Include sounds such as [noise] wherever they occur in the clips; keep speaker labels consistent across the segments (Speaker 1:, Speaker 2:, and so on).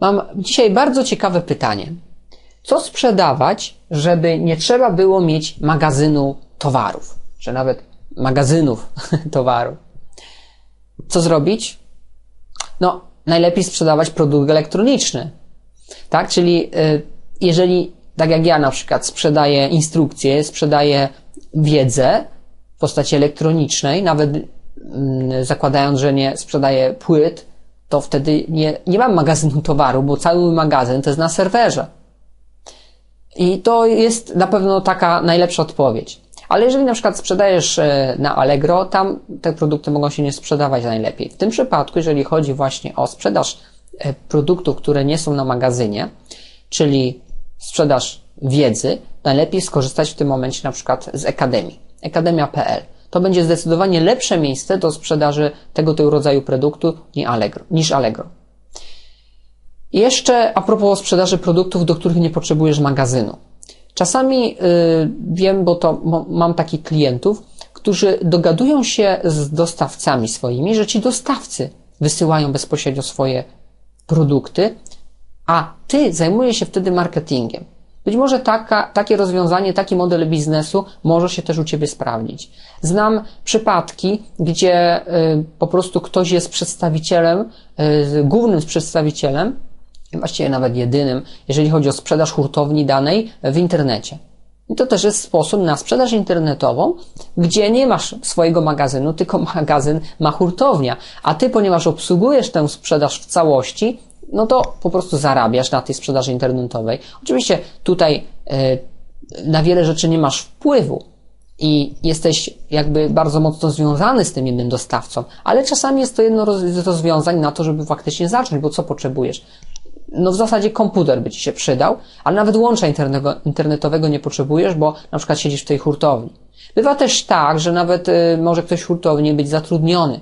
Speaker 1: Mam dzisiaj bardzo ciekawe pytanie. Co sprzedawać, żeby nie trzeba było mieć magazynu towarów, czy nawet magazynów [laughs] towarów? Co zrobić? No, najlepiej sprzedawać produkt elektroniczny. Tak? Czyli y, jeżeli, tak jak ja na przykład, sprzedaję instrukcje, sprzedaję wiedzę w postaci elektronicznej, nawet mm, zakładając, że nie sprzedaję płyt, to wtedy nie, nie mam magazynu towaru, bo cały magazyn to jest na serwerze. I to jest na pewno taka najlepsza odpowiedź. Ale jeżeli na przykład sprzedajesz e, na Allegro, tam te produkty mogą się nie sprzedawać najlepiej. W tym przypadku, jeżeli chodzi właśnie o sprzedaż e, produktów, które nie są na magazynie, czyli sprzedaż wiedzy, najlepiej skorzystać w tym momencie na przykład z Akademii. Akademia.pl. To będzie zdecydowanie lepsze miejsce do sprzedaży tego typu rodzaju produktu niż Allegro. Jeszcze a propos sprzedaży produktów, do których nie potrzebujesz magazynu. Czasami y, wiem, bo to mam takich klientów, którzy dogadują się z dostawcami swoimi, że ci dostawcy wysyłają bezpośrednio swoje produkty, a ty zajmujesz się wtedy marketingiem. Być może taka, takie rozwiązanie, taki model biznesu może się też u Ciebie sprawdzić. Znam przypadki, gdzie y, po prostu ktoś jest przedstawicielem, y, głównym przedstawicielem, właściwie nawet jedynym, jeżeli chodzi o sprzedaż hurtowni danej w internecie. I to też jest sposób na sprzedaż internetową, gdzie nie masz swojego magazynu, tylko [laughs] magazyn ma hurtownia, a ty, ponieważ obsługujesz tę sprzedaż w całości, no to po prostu zarabiasz na tej sprzedaży internetowej. Oczywiście tutaj yy, na wiele rzeczy nie masz wpływu i jesteś jakby bardzo mocno związany z tym jednym dostawcą, ale czasami jest to jedno z rozwiązań na to, żeby faktycznie zacząć, bo co potrzebujesz? no w zasadzie komputer by ci się przydał, ale nawet łącza internetowego nie potrzebujesz, bo na przykład siedzisz w tej hurtowni. Bywa też tak, że nawet y, może ktoś w hurtowni być zatrudniony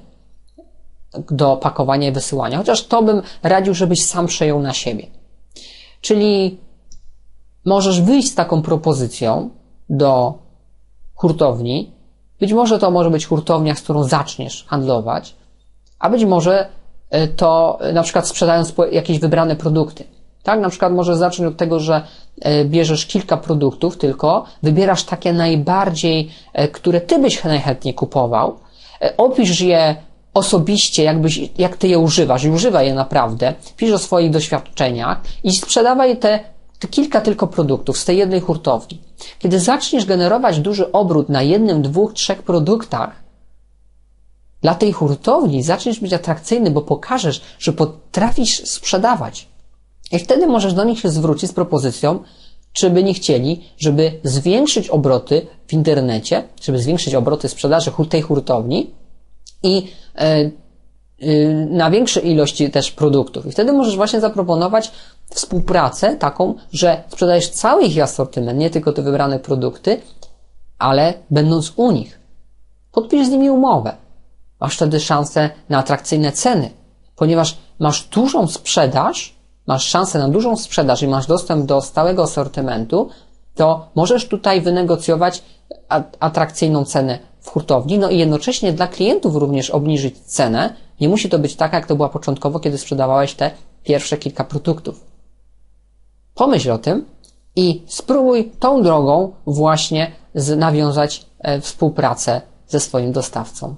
Speaker 1: do pakowania i wysyłania, chociaż to bym radził, żebyś sam przejął na siebie. Czyli możesz wyjść z taką propozycją do hurtowni. Być może to może być hurtownia, z którą zaczniesz handlować, a być może E, to na przykład sprzedając jakieś wybrane produkty. Tak, na przykład możesz zacząć od tego, że e, bierzesz kilka produktów tylko, wybierasz takie najbardziej, e, które ty byś najchętniej kupował, opisz je osobiście, jakbyś, jak ty je używasz i używaj je naprawdę, pisz o swoich doświadczeniach i sprzedawaj te, te kilka tylko produktów z tej jednej hurtowni. Kiedy zaczniesz generować duży obrót na jednym, dwóch, trzech produktach, dla tej hurtowni zaczniesz być atrakcyjny, bo pokażesz, że potrafisz sprzedawać. I wtedy możesz do nich się zwrócić z propozycją, czy by nie chcieli, żeby zwiększyć obroty w internecie, żeby zwiększyć obroty sprzedaży tej hurtowni i e, e, na większe ilości też produktów. I wtedy możesz właśnie zaproponować współpracę taką, że sprzedajesz cały ich asortyment, nie tylko te wybrane produkty, ale będąc u nich. Podpisz z nimi umowę masz wtedy szansę na atrakcyjne ceny, ponieważ masz dużą sprzedaż, masz szansę na dużą sprzedaż i masz dostęp do stałego asortymentu, to możesz tutaj wynegocjować atrakcyjną cenę w hurtowni, no i jednocześnie dla klientów również obniżyć cenę. Nie musi to być tak, jak to była początkowo, kiedy sprzedawałeś te pierwsze kilka produktów. Pomyśl o tym i spróbuj tą drogą właśnie nawiązać e, współpracę ze swoim dostawcą.